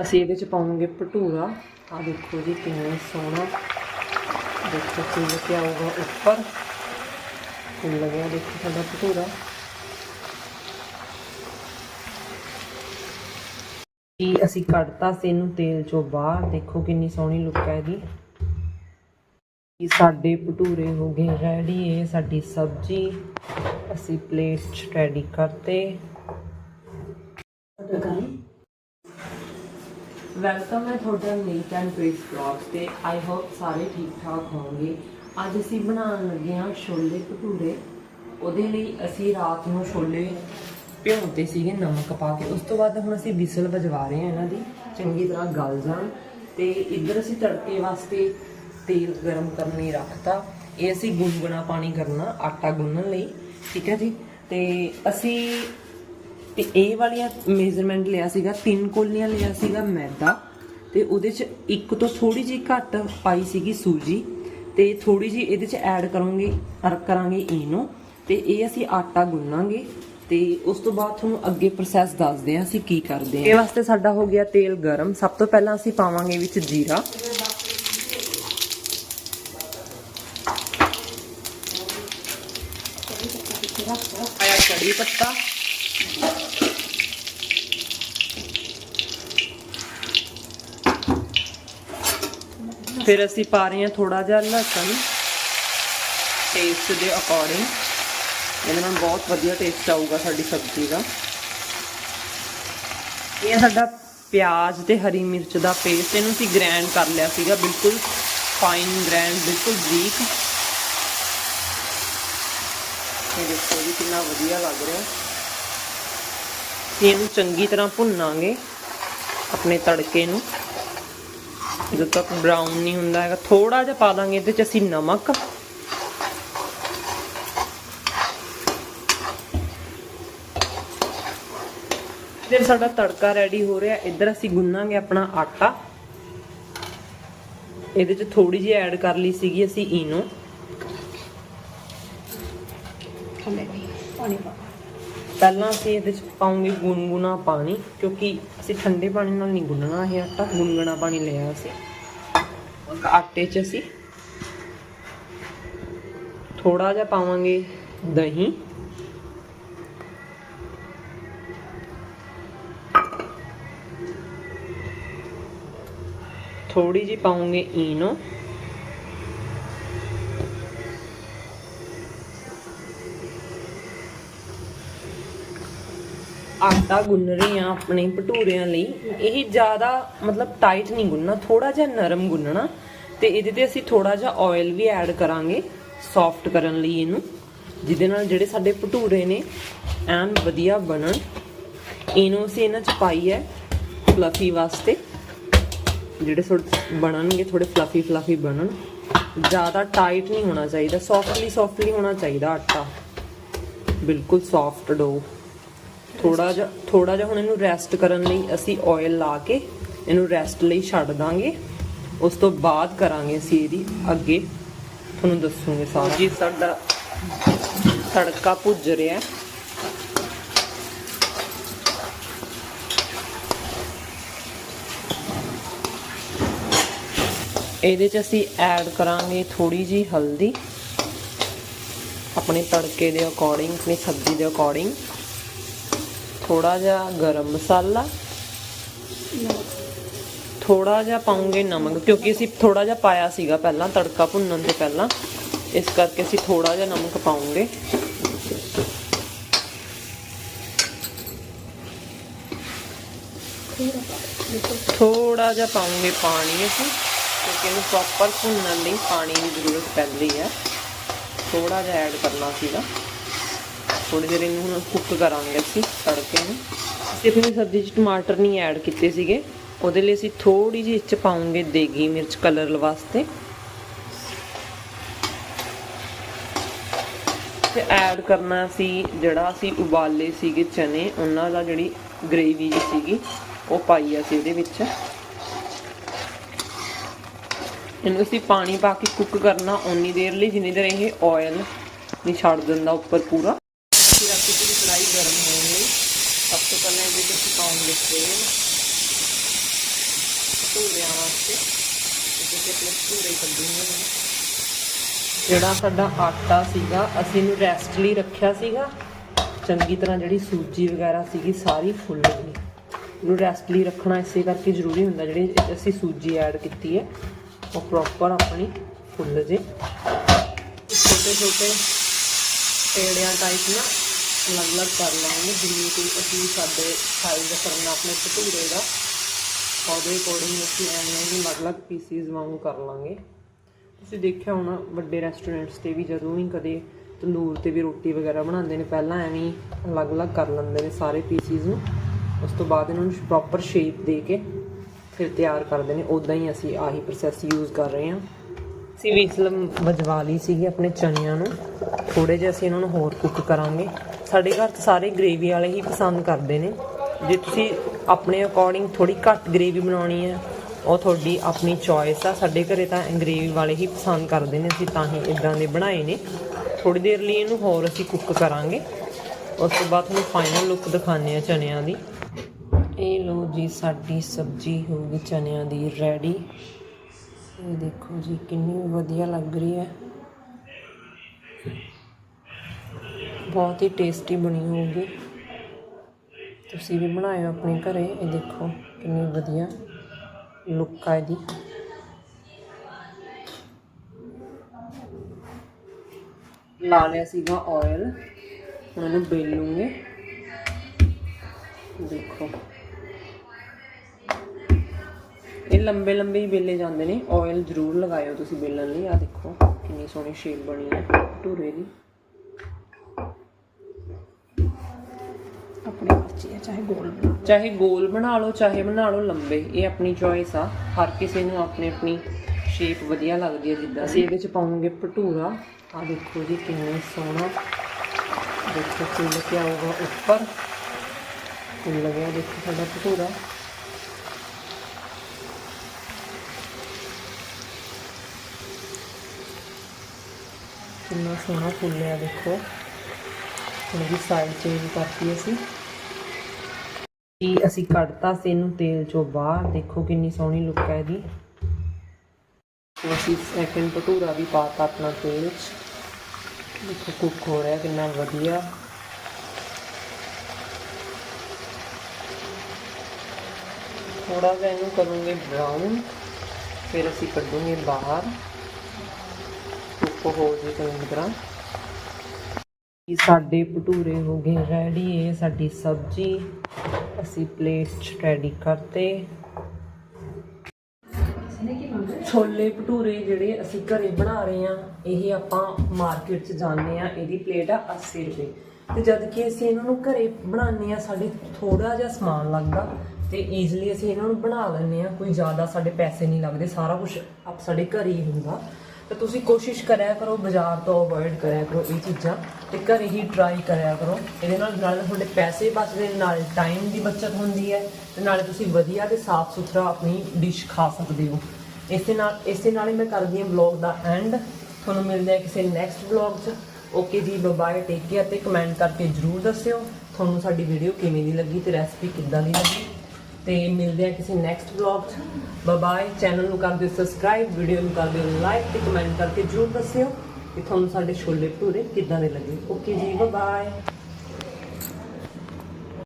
ਅਸੀਂ ਇਹਦੇ ਚ ਪਾਵਾਂਗੇ ਭਟੂਰਾ। ਆ ਦੇਖੋ ਜੀ ਕਿੰਨਾ ਸੋਹਣਾ। ਦੇਖੋ ਫੁੱਲ ਕੇ ਆਊਗਾ ਉੱਪਰ। ਫੁੱਲ ਗਿਆ ਦੇਖੋ ਸਾਡਾ ਭਟੂਰਾ। ਜੀ ਅਸੀਂ ਕੱਢਤਾ ਸੀ ਇਹਨੂੰ ਤੇਲ ਚੋਂ ਬਾਹਰ? ਦੇਖੋ ਕਿੰਨੀ ਸੋਹਣੀ ਲੁੱਕ ਹੈ ਇਹਦੀ ਇਹ ਸਾਡੇ ਭਟੂਰੇ ਹੋ ਗਏ ਰੈਡੀ ਇਹ ਸਾਡੀ ਸਬਜ਼ੀ। ਅਸੀਂ ਪਲੇਟ 'ਚ ਰੈਡੀ ਕਰਤੇ। ਵੈਲਕਮ ਹੈ ਤੁਹਾਡਾ ਨੀਟ ਐਂਡ ਪ੍ਰੀਸ ਬਲੌਗਸ ਤੇ ਆਈ ਹੋਪ ਸਾਰੇ ਠੀਕ ਠਾਕ ਹੋਵੋਗੇ। ਅੱਜ ਅਸੀਂ ਬਣਾਉਣ ਲੱਗੇ ਹਾਂ ਛੋਲੇ ਭਟੂਰੇ। ਉਹਦੇ ਲਈ ਅਸੀਂ ਰਾਤ ਨੂੰ ਛੋਲੇ ਭਿਉਂਤੇ ਸੀਗੇ ਨਮਕ ਪਾ ਕੇ। ਉਸ ਤੋਂ ਬਾਅਦ ਹੁਣ ਅਸੀਂ ਵਿਸਲ ਵਜਵਾ ਰਹੇ ਹਾਂ ਇਹਨਾਂ ਦੀ। ਚੰਗੀ ਤਰ੍ਹਾਂ ਗਲ ਜਾਣ। ਤੇ ਇੱਧਰ ਅਸੀਂ ਤੜਕੇ ਵਾਸਤੇ ਤੇਲ ਗਰਮ ਕਰਨ ਲਈ ਰੱਖਤਾ। ਇਹ ਅਸੀਂ ਗੁਨਗੁਣਾ ਪਾਣੀ ਕਰਨਾ, ਆਟਾ ਗੁੰਨਣ ਲਈ। ਠੀਕ ਹੈ ਜੀ? ਤੇ ਅਸੀਂ ਤੇ ਇਹ ਵਾਲੀਆਂ ਮੇਜ਼ਰਮੈਂਟ ਲਿਆ ਸੀਗਾ ਤਿੰਨ ਕੋਲੀਆਂ ਲਿਆ ਸੀਗਾ ਮੈਦਾ ਤੇ ਉਹਦੇ ਚ ਇੱਕ ਤੋਂ ਥੋੜੀ ਜਿਹੀ ਘੱਟ ਪਾਈ ਸੀਗੀ ਸੂਜੀ ਤੇ ਥੋੜੀ ਜਿਹੀ ਇਹਦੇ ਚ ਐਡ ਕਰਾਂਗੇ ਅਰ ਕਰਾਂਗੇ ਈਨੋ ਤੇ ਇਹ ਅਸੀਂ ਆਟਾ ਗੁੰਨਾਂਗੇ ਤੇ ਉਸ ਤੋਂ ਬਾਅਦ ਤੁਹਾਨੂੰ ਅੱਗੇ ਪ੍ਰੋਸੈਸ ਦੱਸਦੇ ਹਾਂ ਅਸੀਂ ਕੀ ਕਰਦੇ ਹਾਂ। ਇਹ ਵਾਸਤੇ ਸਾਡਾ ਹੋ ਗਿਆ ਤੇਲ ਗਰਮ। ਸਭ ਤੋਂ ਪਹਿਲਾਂ ਅਸੀਂ ਪਾਵਾਂਗੇ ਵਿੱਚ ਜੀਰਾ। ਆਇਆ ਕੜੀ ਪੱਤਾ। ਫਿਰ ਅਸੀਂ ਪਾ ਰਹੇ ਹਾਂ ਥੋੜਾ ਜਿਹਾ ਲਸਣ ਟੇਸਟ ਦੇ ਅਕੋਰਡਿੰਗ ਇਹਦੇ ਨਾਲ ਬਹੁਤ ਵਧੀਆ ਟੇਸਟ ਆਊਗਾ ਸਾਡੀ ਸਬਜ਼ੀ ਦਾ। ਇਹ ਸਾਡਾ ਪਿਆਜ਼ ਤੇ ਹਰੀ ਮਿਰਚ ਦਾ ਪੇਸਟ ਇਹਨੂੰ ਅਸੀਂ ਗ੍ਰੈਂਡ ਕਰ ਲਿਆ ਸੀਗਾ, ਬਿਲਕੁਲ ਫਾਈਨ ਗ੍ਰੈਂਡ ਬਿਲਕੁਲ ਬਰੀਕ ਇਹ ਦੇਖੋ ਜੀ ਕਿੰਨਾ ਵਧੀਆ ਲੱਗ ਰਿਹਾ। ਇਹਨੂੰ ਚੰਗੀ ਤਰ੍ਹਾਂ ਭੁੰਨਾਂਗੇ ਆਪਣੇ ਤੜਕੇ ਨੂੰ। ਜਦੋਂ ਤੱਕ ਬ੍ਰਾਊਨ ਨਹੀਂ ਹੁੰਦਾ ਹੈਗਾ ਥੋੜਾ ਜਿਹਾ ਪਾ ਦਾਂਗੇ ਇਹਦੇ ਚ ਅਸੀਂ ਨਮਕ। ਫਿਰ ਸਾਡਾ ਤੜਕਾ ਰੈਡੀ ਹੋ ਰਿਹਾ। ਇੱਧਰ ਅਸੀਂ ਗੁੰਨਾਂਗੇ ਆਪਣਾ ਆਟਾ। ਇਹਦੇ ਚ ਥੋੜੀ ਜਿਹੀ ਐਡ ਕਰ ਲਈ ਸੀਗੀ ਅਸੀਂ ਈਨੋ ਪਹਿਲਾਂ ਅਸੀਂ ਇਹਦੇ ਚ ਪਾਉਂਗੇ ਗੁਨਗੁਣਾ ਪਾਣੀ, ਕਿਉਂਕਿ ਅਸੀਂ ਠੰਡੇ ਪਾਣੀ ਨਾਲ ਨਹੀਂ ਗੁੰਨਣਾ ਇਹ ਆਟਾ ਗੁਨਗੁਣਾ ਪਾਣੀ ਲਿਆ ਅਸੀਂ। ਆਟੇ 'ਚ ਅਸੀਂ ਥੋੜਾ ਜਿਹਾ ਪਾਵਾਂਗੇ ਦਹੀਂ। ਥੋੜੀ ਜਿਹੀ ਪਾਉਂਗੇ ਈਨੋ ਆਟਾ ਗੁੰਨ ਰਹੇ ਆ ਆਪਣੇ ਭਟੂਰਿਆਂ ਲਈ। ਇਹ ਜ਼ਿਆਦਾ ਮਤਲਬ ਟਾਈਟ ਨਹੀਂ ਗੁੰਨਣਾ ਥੋੜਾ ਜਿਹਾ ਨਰਮ ਗੁੰਨਣਾ ਤੇ ਇਹਦੇ ਤੇ ਅਸੀਂ ਥੋੜਾ ਜਿਹਾ ਆਇਲ ਵੀ ਐਡ ਕਰਾਂਗੇ ਸੌਫਟ ਕਰਨ ਲਈ ਇਹਨੂੰ, ਜਿਹਦੇ ਨਾਲ ਜਿਹੜੇ ਸਾਡੇ ਭਟੂਰੇ ਨੇ, ਐਨ ਵਧੀਆ ਬਣਨ। ਇਹਨੂੰ ਅਸੀਂ ਇਹਨਾਂ ਚ ਪਾਈ ਹੈ ਫਲਫੀ ਵਾਸਤੇ, ਜਿਹੜੇ ਥੋੜੇ ਬਣਨਗੇ ਥੋੜੇ ਫਲਫੀ ਫਲਫੀ ਬਣਨ। ਜ਼ਿਆਦਾ ਟਾਈਟ ਨਹੀਂ ਹੋਣਾ ਚਾਹੀਦਾ ਸੌਫਟਲੀ ਸੌਫਟਲੀ ਹੋਣਾ ਚਾਹੀਦਾ ਆਟਾ। ਬਿਲਕੁਲ ਸੌਫਟ ਡੋ ਥੋੜਾ ਜਿਹਾ ਥੋੜਾ ਜਿਹਾ ਹੁਣ ਇਹਨੂੰ ਰੈਸਟ ਕਰਨ ਲਈ ਅਸੀਂ ਆਇਲ ਲਾ ਕੇ ਇਹਨੂੰ ਰੈਸਟ ਲਈ ਛੱਡ ਦਾਂਗੇ। ਉਸ ਤੋਂ ਬਾਅਦ ਕਰਾਂਗੇ ਅਸੀਂ ਇਹਦੀ ਅੱਗੇ। ਤੁਹਾਨੂੰ ਦੱਸੂਗੇ ਸਾਰਾ। ਜੀ ਸਾਡਾ ਤੜਕਾ ਭੁੱਜ ਰਿਹਾ। ਇਹਦੇ ਚ ਅਸੀਂ ਐਡ ਕਰਾਂਗੇ ਥੋੜੀ ਜੀ ਹਲਦੀ। ਆਪਣੇ ਤੜਕੇ ਦੇ ਅਕੋਰਡਿੰਗ ਆਪਣੀ ਸਬਜ਼ੀ ਦੇ ਅਕੋਰਡਿੰਗ ਥੋੜਾ ਜਿਹਾ ਗਰਮ ਮਸਾਲਾ। ਥੋੜਾ ਜਿਹਾ ਪਾਉਂਗੇ ਨਮਕ, ਕਿਉਂਕਿ ਅਸੀਂ ਥੋੜਾ ਜਿਹਾ ਪਾਇਆ ਸੀਗਾ ਪਹਿਲਾਂ, ਤੜਕਾ ਭੁੰਨਣ ਤੋਂ ਪਹਿਲਾਂ। ਇਸ ਕਰਕੇ ਅਸੀਂ ਥੋੜਾ ਜਿਹਾ ਨਮਕ ਪਾਉਂਗੇ। ਥੋੜਾ ਜਿਹਾ ਪਾਉਂਗੇ ਪਾਣੀ ਅਸੀਂ, ਕਿਉਂਕਿ ਇਹਨੂੰ ਪ੍ਰੋਪਰ ਭੁੰਨਣ ਲਈ ਪਾਣੀ ਦੀ ਜ਼ਰੂਰਤ ਪੈਂਦੀ ਹੈ। ਥੋੜਾ ਜਿਹਾ ਐਡ ਕਰਨਾ ਸੀਗਾ। ਥੋੜੀ ਦੇਰ ਇਹਨੂੰ ਹੁਣ ਕੁੱਕ ਕਰਾਂਗੇ ਅਸੀਂ ਤੜਕੇ ਨੂੰ। ਅਸੀਂ ਆਪਣੀ ਸਬਜ਼ੀ 'ਚ ਟਮਾਟਰ ਨਹੀਂ ਐਡ ਕੀਤੇ ਸੀਗੇ। ਉਹਦੇ ਲਈ ਅਸੀਂ ਥੋੜੀ ਜਿਹੀ ਇੱਚ ਪਾਉਂਗੇ ਦੇਗੀ ਮਿਰਚ ਕਲਰ ਵਾਸਤੇ। ਤੇ ਐਡ ਕਰਨਾ ਸੀ ਜਿਹੜਾ ਅਸੀਂ ਉਬਾਲੇ ਸੀਗੇ ਚਨੇ, ਉਹਨਾਂ ਦਾ ਜਿਹੜੀ ਗ੍ਰੇਵੀ ਜੀ ਸੀਗੀ, ਉਹ ਪਾਈ ਅਸੀਂ ਇਹਦੇ ਵਿੱਚ। ਇਹਨੂੰ ਅਸੀਂ ਪਾਣੀ ਪਾ ਕੇ ਕੁੱਕ ਕਰਨਾ, ਓਨੀ ਦੇਰ ਲਈ, ਜਿੰਨੀ ਦੇਰ ਇਹ ਆਇਲ ਨਹੀਂ ਛੱਡ ਦਿੰਦਾ ਉੱਪਰ ਪੂਰਾ ਫਿਰ ਅਸੀਂ ਪੂਰੀ ਕੜਾਈ ਗਰਮ ਹੋਣ ਲਈ ਸਭ ਪਹਿਲਾਂ ਇਹਦੇ ਵਿੱਚ ਅਸੀਂ ਪਾਉਂਗੇ ਤੇਲ ਵਾਸਤੇ ਤੇ ਤੁਸੀਂ ਆਪਣੇ ਭਟੂਰੇ ਕੱਢੂਗੇ ਹੁਣ ਜਿਹੜਾ ਸਾਡਾ ਆਟਾ ਸੀਗਾ, ਅਸੀਂ ਇਹਨੂੰ ਰੈਸਟ ਲਈ ਰੱਖਿਆ ਸੀਗਾ। ਚੰਗੀ ਤਰ੍ਹਾਂ ਜਿਹੜੀ ਸੂਜੀ ਵਗੈਰਾ ਸੀਗੀ, ਸਾਰੀ ਫੁੱਲ ਗਈ। ਇਹਨੂੰ ਰੈਸਟ ਲਈ ਰੱਖਣਾ ਇਸੇ ਕਰਕੇ ਜ਼ਰੂਰੀ ਹੁੰਦਾ, ਜਿਹੜੀ ਅਸੀਂ ਸੂਜੀ ਐਡ ਕੀਤੀ ਹੈ, ਉਹ ਪ੍ਰੋਪਰ ਆਪਣੀ ਫੁੱਲ ਜੇ। ਛੋਟੇ ਛੋਟੇ ਪੇੜਿਆਂ ਟਾਈਪ ਨਾ। ਅਲੱਗ-ਅਲੱਗ ਕਰ ਲਾਂਗੇ ਜਿੰਨੀ ਕੋਈ ਅਸੀਂ ਸਾਡੇ ਸਾਈਜ਼ ਕਰਨਾ ਆਪਣੇ ਭਟੂਰੇ ਦਾ। ਉਹਦੇ ਅਕੋਰਡਿੰਗ ਅਸੀਂ ਐਵੇਂ ਹੀ ਅਲੱਗ-ਅਲੱਗ ਪੀਸਿਸ ਵਾਂਗੂ ਕਰ ਲਾਂਗੇ। ਤੁਸੀਂ ਦੇਖਿਆ ਹੋਣਾ ਵੱਡੇ ਰੈਸਟੋਰੈਂਟਸ ਤੇ ਵੀ ਜਦੋਂ ਵੀ ਕਦੇ ਤੰਦੂਰ ਤੇ ਵੀ ਰੋਟੀ ਵਗੈਰਾ ਬਣਾਉਂਦੇ ਨੇ ਪਹਿਲਾਂ ਐਵੇਂ ਹੀ ਅਲੱਗ-ਅਲੱਗ ਕਰ ਲੈਂਦੇ ਨੇ ਸਾਰੇ ਪੀਸਿਸ ਨੂੰ। ਉਸ ਤੋਂ ਬਾਅਦ ਇਹਨਾਂ ਨੂੰ ਪ੍ਰੋਪਰ ਸ਼ੇਪ ਦੇ ਕੇ ਫਿਰ ਤਿਆਰ ਕਰਦੇ ਨੇ। ਉਦਾਂ ਹੀ ਅਸੀਂ ਆਹੀ ਪ੍ਰੋਸੈਸ ਯੂਜ਼ ਕਰ ਰਹੇ ਹਾਂ। ਅਸੀਂ ਵਿਸਲਮ ਵਜਵਾ ਲਈ ਸੀਗੀ ਆਪਣੇ ਚਨਿਆਂ ਨੂੰ। ਥੋੜੇ ਜਿਹਾ ਅਸੀਂ ਇਹਨਾਂ ਨੂੰ ਹੋਰ ਕੁੱਕ ਕਰਾਂਗੇ। ਸਾਡੇ ਘਰ 'ਚ ਸਾਰੇ ਗ੍ਰੇਵੀ ਵਾਲੇ ਹੀ ਪਸੰਦ ਕਰਦੇ ਨੇ। ਜੇ ਤੁਸੀਂ ਆਪਣੇ ਅਕੋਰਡਿੰਗ ਥੋੜੀ ਘੱਟ ਗ੍ਰੇਵੀ ਬਣਾਉਣੀ ਹੈ, ਉਹ ਤੁਹਾਡੀ ਆਪਣੀ ਚੋਇਸ ਆ। ਸਾਡੇ ਘਰੇ ਤਾਂ ਗ੍ਰੇਵੀ ਵਾਲੇ ਹੀ ਪਸੰਦ ਕਰਦੇ ਨੇ, ਅਸੀਂ ਤਾਂ ਹੀ ਇਦਾਂ ਦੇ ਬਣਾਏ ਨੇ। ਥੋੜੀ ਦੇਰ ਲਈ ਇਹਨੂੰ ਹੋਰ ਅਸੀਂ ਕੁੱਕ ਕਰਾਂਗੇ। ਉਸ ਤੋਂ ਬਾਅਦ ਤੁਹਾਨੂੰ ਫਾਈਨਲ ਲੁੱਕ ਦਿਖਾਉਂਦੇ ਆ ਚਨਿਆਂ ਦੀ। ਇਹ ਲੋ ਜੀ, ਸਾਡੀ ਸਬਜ਼ੀ ਹੋ ਗਈ ਚਨਿਆਂ ਦੀ ਰੈਡੀ ਇਹ ਦੇਖੋ ਜੀ, ਕਿੰਨੀ ਵਧੀਆ ਲੱਗ ਰਹੀ ਹੈ। ਬਹੁਤ ਹੀ ਟੇਸਟੀ ਬਣੀ ਹੋਊਗੀ। ਤੁਸੀਂ ਵੀ ਬਣਾਇਓ ਆਪਣੇ ਘਰੇ, ਇਹ ਦੇਖੋ ਕਿੰਨੀ ਵਧੀਆ ਲੁੱਕ ਆ ਇਹਦੀ। ਲਾ ਲਿਆ ਸੀਗਾ ਆਇਲ ਹੁਣ ਇਹਨੂੰ ਬੇਲ ਲੂੰਗੇ। ਦੇਖੋ। ਇਹ ਲੰਬੇ ਲੰਬੇ ਹੀ ਬੇਲੇ ਜਾਂਦੇ ਨੇ ਆਇਲ ਜ਼ਰੂਰ ਲਗਾਇਓ ਤੁਸੀਂ ਬੇਲਣ ਲਈ। ਆ ਦੇਖੋ ਕਿੰਨੀ ਸੋਹਣੀ ਸ਼ੇਪ ਬਣੀ ਹੈ ਭਟੂਰੇ ਦੀ। ਚਾਹੇ ਗੋਲ ਬਣਾ ਚਾਹੇ ਗੋਲ ਬਣਾ ਲਓ ਚਾਹੇ ਬਣਾ ਲਓ ਲੰਬੇ। ਇਹ ਆਪਣੀ ਚੋਇਸ ਆ। ਹਰ ਕਿਸੇ ਨੂੰ ਆਪਣੀ ਆਪਣੀ ਸ਼ੇਪ ਵਧੀਆ ਲੱਗਦੀ ਹੈ ਜਿੱਦਾਂ ਅਸੀਂ ਇਹਦੇ ਚ ਪਾਉਂਗੇ ਭਟੂਰਾ। ਆ ਦੇਖੋ ਜੀ ਕਿੰਨਾ ਸੋਹਣਾ। ਦੇਖੋ ਫੁੱਲ ਕੇ ਆਊਗਾ ਉੱਪਰ। ਫੁੱਲ ਗਿਆ ਦੇਖੋ ਸਾਡਾ ਭਟੂਰਾ। ਕਿੰਨਾ ਸੋਹਣਾ ਫੁੱਲਿਆ ਦੇਖੋ। ਹੁਣ ਵੀ ਸਾਈਡ ਚੇਂਜ ਕਰਤੀ ਅਸੀਂ। ਕੀ ਅਸੀਂ ਕੱਢਤਾ ਸੀ ਇਹਨੂੰ ਤੇਲ ਚੋਂ ਬਾਹਰ। ਦੇਖੋ ਕਿੰਨੀ ਸੋਹਣੀ ਲੁੱਕ ਹੈ ਇਹਦੀ। ਹੁਣ ਅਸੀਂ ਸੈਕਿੰਡ ਭਟੂਰਾ ਵੀ ਪਾਤਾ ਆਪਣਾ ਤੇਲ 'ਚ। ਦੇਖੋ ਕੁੱਕ ਹੋ ਰਿਹਾ, ਕਿੰਨਾ ਵਧੀਆ। ਥੋੜਾ ਜਿਹਾ ਇਹਨੂੰ ਕਰੂੰਗੇ ਬਰਾਊਨ ਫਿਰ ਅਸੀਂ ਕੱਢੂਗੇ ਬਾਹਰ। ਕੁੱਕ ਹੋ ਜੇ ਚੰਗੀ ਤਰ੍ਹਾਂ। ਇਹ ਸਾਡੇ ਭਟੂਰੇ ਹੋ ਗਏ ਰੈਡੀ ਇਹ ਸਾਡੀ ਸਬਜ਼ੀ। ਅਸੀਂ ਪਲੇਟ 'ਚ ਰੈਡੀ ਕਰਤੇ। ਛੋਲੇ ਭਟੂਰੇ ਜਿਹੜੇ ਅਸੀਂ ਘਰੇ ਬਣਾ ਰਹੇ ਆ ਇਹ ਆਪਾਂ ਮਾਰਕੀਟ 'ਚ ਜਾਂਦੇ ਆ ਇਹਦੀ ਪਲੇਟ ਆ 80 ਰੁਪਏ। ਤੇ ਜਦ ਕਿ ਅਸੀਂ ਇਹਨਾਂ ਨੂੰ ਘਰੇ ਬਣਾਉਂਦੇ ਆ ਸਾਡੇ ਥੋੜਾ ਜਿਹਾ ਸਮਾਨ ਲੱਗਦਾ, ਤੇ ਈਜ਼ੀਲੀ ਅਸੀਂ ਇਹਨਾਂ ਨੂੰ ਬਣਾ ਲੈਂਦੇ ਆ ਕੋਈ ਜ਼ਿਆਦਾ ਸਾਡੇ ਪੈਸੇ ਨਹੀਂ ਲੱਗਦੇ, ਸਾਰਾ ਕੁਝ ਆਪ ਸਾਡੇ ਘਰੇ ਹੀ ਹੁੰਦਾ। ਤੇ ਤੁਸੀਂ ਕੋਸ਼ਿਸ਼ ਕਰਿਆ ਕਰੋ ਬਾਜ਼ਾਰ ਤੋਂ ਅਵੋਇਡ ਕਰਿਆ ਕਰੋ ਇਹ ਚੀਜ਼ਾਂ ਤੇ ਘਰੇ ਹੀ ਟਰਾਈ ਕਰਿਆ ਕਰੋ। ਇਹਦੇ ਨਾਲ ਨਾਲ ਤੁਹਾਡੇ ਪੈਸੇ ਬਚਦੇ ਨੇ, ਨਾਲ ਟਾਈਮ ਦੀ ਬਚਤ ਹੁੰਦੀ ਹੈ ਤੇ ਨਾਲੇ ਤੁਸੀਂ ਵਧੀਆ ਤੇ ਸਾਫ਼ ਸੁਥਰਾ ਆਪਣੀ ਡਿਸ਼ ਖਾ ਸਕਦੇ ਹੋ। ਇਸੇ ਨਾਲ ਇਸੇ ਨਾਲ ਹੀ ਮੈਂ ਕਰਦੀ ਹਾਂ ਵਲੌਗ ਦਾ ਐਂਡ ਤੁਹਾਨੂੰ ਮਿਲਦੇ ਆ ਕਿਸੇ ਨੈਕਸਟ ਵਲੌਗ 'ਚ। ਓਕੇ ਜੀ ਬਾਏ ਟੇਕ ਕੇਅਰ ਤੇ ਕਮੈਂਟ ਕਰਕੇ ਜਰੂਰ ਦੱਸਿਓ। ਤੁਹਾਨੂੰ ਸਾਡੀ ਵੀਡੀਓ ਕਿਵੇਂ ਦੀ ਲੱਗੀ ਤੇ ਰੈਸਪੀ ਕਿੱਦਾਂ ਦੀ ਲੱਗੀ? ਤੇ ਮਿਲਦੇ ਆ ਕਿਸੇ ਨੈਕਸਟ ਵਲੌਗ 'ਚ। ਬਾਏ ਚੈਨਲ ਨੂੰ ਕਰ ਦਿਓ ਸਬਸਕ੍ਰਾਈਬ ਵੀਡੀਓ ਨੂੰ ਕਰ ਦਿਓ ਲਾਈਕ ਤੇ ਕਮੈਂਟ ਕਰਕੇ ਜਰੂਰ ਦੱਸਿਓ ਕਿ ਤੁਹਾਨੂੰ ਸਾਡੇ ਛੋਲੇ ਭਟੂਰੇ ਕਿੱਦਾਂ ਦੇ ਲੱਗੇ। ਓਕੇ ਜੀ ਬਾਏ